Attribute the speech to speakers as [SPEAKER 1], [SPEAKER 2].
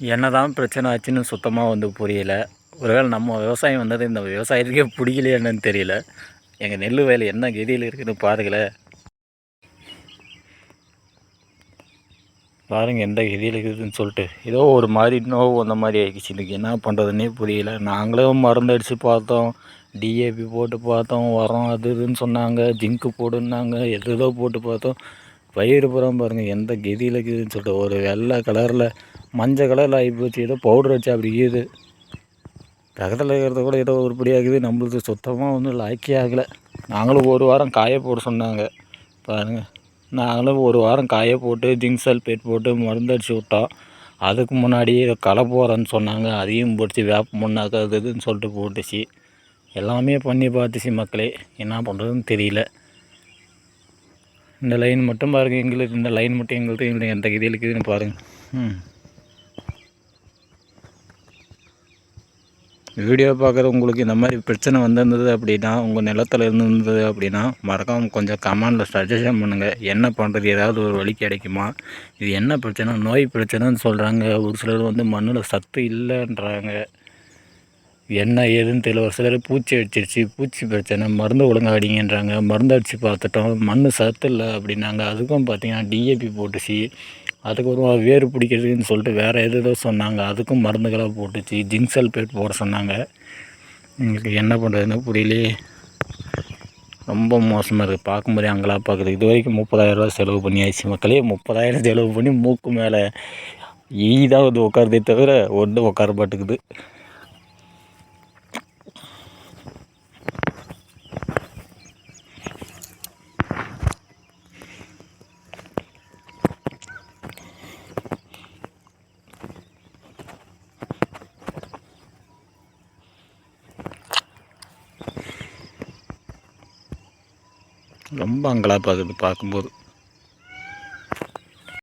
[SPEAKER 1] என்ன தான் பிரச்சனை ஆச்சுன்னு சுத்தமாக வந்து புரியல. ஒருவேளை நம்ம விவசாயம் வந்தது இந்த விவசாயத்துக்கே பிடிக்கலையே என்னன்னு தெரியல. எங்கள் நெல் வேலை என்ன கதியில் இருக்குதுன்னு பாருங்கள. பாருங்க எந்த கதியில் இருக்குதுன்னு சொல்லிட்டு. ஏதோ ஒரு மாதிரி நோவு வந்த மாதிரி ஆகிடுச்சு இதுக்கு என்ன பண்ணுறதுன்னே புரியல. நாங்களும் மருந்து அடித்து பார்த்தோம். டிஏபி போட்டு பார்த்தோம். உரம் அது இதுன்னு சொன்னாங்க. ஜிங்க்கு போடுன்னாங்க. எதுதோ போட்டு பார்த்தோம். பயிர் புறம் பாருங்கள் எந்த கதியில் இருக்குதுன்னு சொல்லிட்டு. ஒரு வெள்ளை கலரில் மஞ்சள் கலரில் ஆகிப்போச்சு ஏதோ பவுடர் வச்சு அப்படி இருக்குது. பக்கத்தில் இருக்கிறத கூட ஏதோ உருப்படியாகுது நம்மளுக்கு சுத்தமாக ஒன்றும் லாக்கே ஆகலை. நாங்களும் ஒரு வாரம் காய போட சொன்னாங்க. பாருங்கள் நாங்களும் ஒரு வாரம் காய போட்டு ஜிங்க் சல்பேட் போட்டு மருந்து அடிச்சு விட்டோம். அதுக்கு முன்னாடி களை போகிறேன்னு சொன்னாங்க. அதையும் பிடிச்சி வேப்ப முன்னாக்க அது இதுன்னு சொல்லிட்டு போட்டுச்சு. எல்லாமே பண்ணி பார்த்துச்சு மக்களே. என்ன பண்ணுறதுன்னு தெரியல. இந்த லைன் மட்டும் பாருங்கள் எங்களுக்கு இந்த லைன் மட்டும் எங்களுக்கு எங்களுக்கு எந்த கதியில் இருக்குதுன்னு பாருங்கள் ம். வீடியோ பார்க்குற உங்களுக்கு இந்த மாதிரி பிரச்சனை வந்திருந்தது அப்படின்னா உங்கள் நிலத்தில் இருந்திருந்தது அப்படின்னா மறக்காமல் கொஞ்சம் கமெண்டில் சஜஷன் பண்ணுங்கள் என்ன பண்ணுறது ஏதாவது ஒரு வழி கிடைக்குமா? இது என்ன பிரச்சனை? நோய் பிரச்சனைன்னு சொல்கிறாங்க ஒரு சிலர் வந்து மண்ணில் சத்து இல்லைன்றாங்க. என்ன ஏதுன்னு தெரியல. ஒரு சிலர் பூச்சி அடிச்சிருச்சு. பூச்சி பிரச்சனை மருந்து ஒழுங்காக அடிங்கன்றாங்க மருந்து அடித்து பார்த்துட்டோம். மண் சத்து இல்லை அப்படின்னாங்க. அதுக்கும் பார்த்தீங்கன்னா டிஏபி போட்டுச்சு. அதுக்கப்புறம் வேர் பிடிக்கிறதுன்னு சொல்லிட்டு வேறு எதோ சொன்னாங்க. அதுக்கும் மருந்துகளாக போட்டுச்சு. ஜிங்க் சல்பேட் போட சொன்னாங்க. எங்களுக்கு என்ன பண்ணுறதுன்னு புரியலையே. ரொம்ப மோசமாக இருக்குது பார்க்கும்போதே அங்கெல்லாம் பார்க்குறது இது வரைக்கும் முப்பதாயிரரூவா செலவு பண்ணியாச்சு மக்களே. முப்பதாயிரம் செலவு பண்ணி மூக்கு மேலே ஈ தான் வந்து உட்காருதே தவிர ஒன்று உட்கார மாட்டேங்குது. ரொம்ப அங்கலாப்பாகுது பார்க்கும்போது.